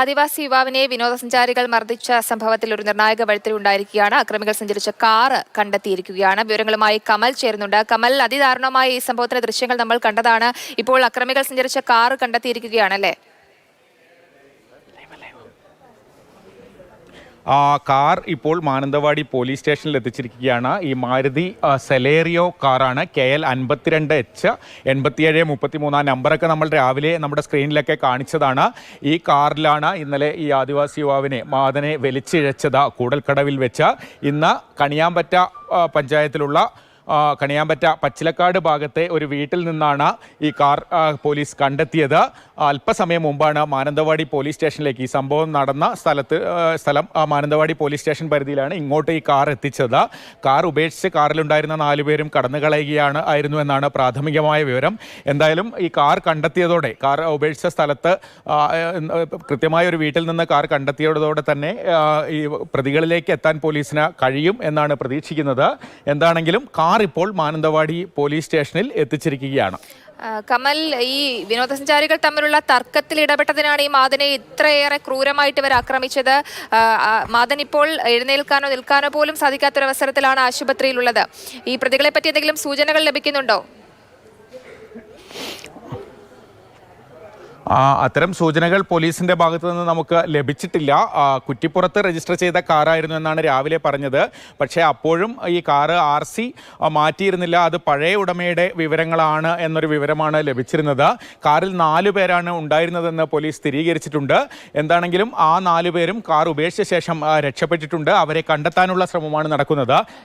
ആദിവാസി യുവാവിനെ വിനോദസഞ്ചാരികൾ മർദ്ദിച്ച സംഭവത്തിൽ ഒരു നിർണായക വഴിത്തിരിവുണ്ടായിരിക്കുകയാണ് അക്രമികൾ സഞ്ചരിച്ച കാറ് കണ്ടെത്തിയിരിക്കുകയാണ്. വിവരങ്ങളുമായി കമൽ ചേരുന്നുണ്ട്. കമൽ അതിദാരുണമായ ഈ സംഭവത്തിലെ ദൃശ്യങ്ങൾ നമ്മൾ കണ്ടതാണ്. ഇപ്പോൾ അക്രമികൾ സഞ്ചരിച്ച കാറ് കണ്ടെത്തിയിരിക്കുകയാണല്ലേ? ആ, കാർ ഇപ്പോൾ മാനന്തവാടി പോലീസ് സ്റ്റേഷനിൽ എത്തിച്ചിരിക്കുകയാണ്. ഈ മാരുതി സെലേറിയോ കാറാണ്. കെ എൽ അൻപത്തിരണ്ട് എച്ച് എൺപത്തിയേഴ് മുപ്പത്തി മൂന്നാം നമ്പറൊക്കെ നമ്മൾ രാവിലെ നമ്മുടെ സ്ക്രീനിലൊക്കെ കാണിച്ചതാണ്. ഈ കാറിലാണ് ഇന്നലെ ഈ ആദിവാസി യുവാവിനെ മാതനെ വലിച്ചിഴച്ചത് കൂടൽക്കടവിൽ വെച്ച്. ഇന്ന് കണിയാമ്പറ്റ പഞ്ചായത്തിലുള്ള കണിയാമ്പറ്റ പച്ചിലക്കാട് ഭാഗത്തെ ഒരു വീട്ടിൽ നിന്നാണ് ഈ കാർ പോലീസ് കണ്ടെത്തിയത്. അല്പസമയം മുമ്പാണ് മാനന്തവാടി പോലീസ് സ്റ്റേഷനിലേക്ക് ഈ സംഭവം നടന്ന സ്ഥലത്ത് സ്ഥലം മാനന്തവാടി പോലീസ് സ്റ്റേഷൻ പരിധിയിലാണ് ഇങ്ങോട്ട് ഈ കാർ എത്തിച്ചത്. കാർ ഉപേക്ഷിച്ച് കാറിലുണ്ടായിരുന്ന നാലുപേരും കടന്നു കളയുകയാണ് ആയിരുന്നു എന്നാണ് പ്രാഥമികമായ വിവരം. എന്തായാലും ഈ കാർ കണ്ടെത്തിയതോടെ കാർ ഉപേക്ഷിച്ച സ്ഥലത്ത് കൃത്യമായ ഒരു വീട്ടിൽ നിന്ന് കാർ കണ്ടെത്തിയതോടെ തന്നെ ഈ പ്രതികളിലേക്ക് എത്താൻ പോലീസിന് കഴിയും എന്നാണ് പ്രതീക്ഷിക്കുന്നത്. എന്താണെങ്കിലും കാർ ഇപ്പോൾ മാനന്തവാടി പോലീസ് സ്റ്റേഷനിൽ എത്തിച്ചിരിക്കുകയാണ്. കമൽ ഈ വിനോദസഞ്ചാരികൾ തമ്മിലുള്ള തർക്കത്തിൽ ഇടപെട്ടതിനാണ് ഈ മാതനെ ഇത്രയേറെ ക്രൂരമായിട്ട് ഇവർ ആക്രമിച്ചത്. മാതൻ ഇപ്പോൾ എഴുന്നേൽക്കാനോ നിൽക്കാനോ പോലും സാധിക്കാത്തൊരവസരത്തിലാണ് ആശുപത്രിയിലുള്ളത്. ഈ പ്രതികളെ പറ്റി എന്തെങ്കിലും സൂചനകൾ ലഭിക്കുന്നുണ്ടോ? അത്തരം സൂചനകൾ പോലീസിന്റെ ഭാഗത്തു നിന്ന് നമുക്ക് ലഭിച്ചിട്ടില്ല. കുറ്റിപ്പുറത്ത് രജിസ്റ്റർ ചെയ്ത കാറായിരുന്നു എന്നാണ് രാവിലെ പറഞ്ഞത്. പക്ഷേ അപ്പോഴും ഈ കാറ് ആർ സി മാറ്റിയിരുന്നില്ല. അത് പഴയ ഉടമയുടെ വിവരങ്ങളാണ് എന്നൊരു വിവരമാണ് ലഭിച്ചിരുന്നത്. കാറിൽ നാലു പേരാണ് ഉണ്ടായിരുന്നതെന്ന് പോലീസ് സ്ഥിരീകരിച്ചിട്ടുണ്ട്. എന്താണെങ്കിലും ആ നാലു പേരും കാർ ഉപേക്ഷിച്ച ശേഷം രക്ഷപ്പെട്ടിട്ടുണ്ട്. അവരെ കണ്ടെത്താനുള്ള ശ്രമമാണ് നടക്കുന്നത്.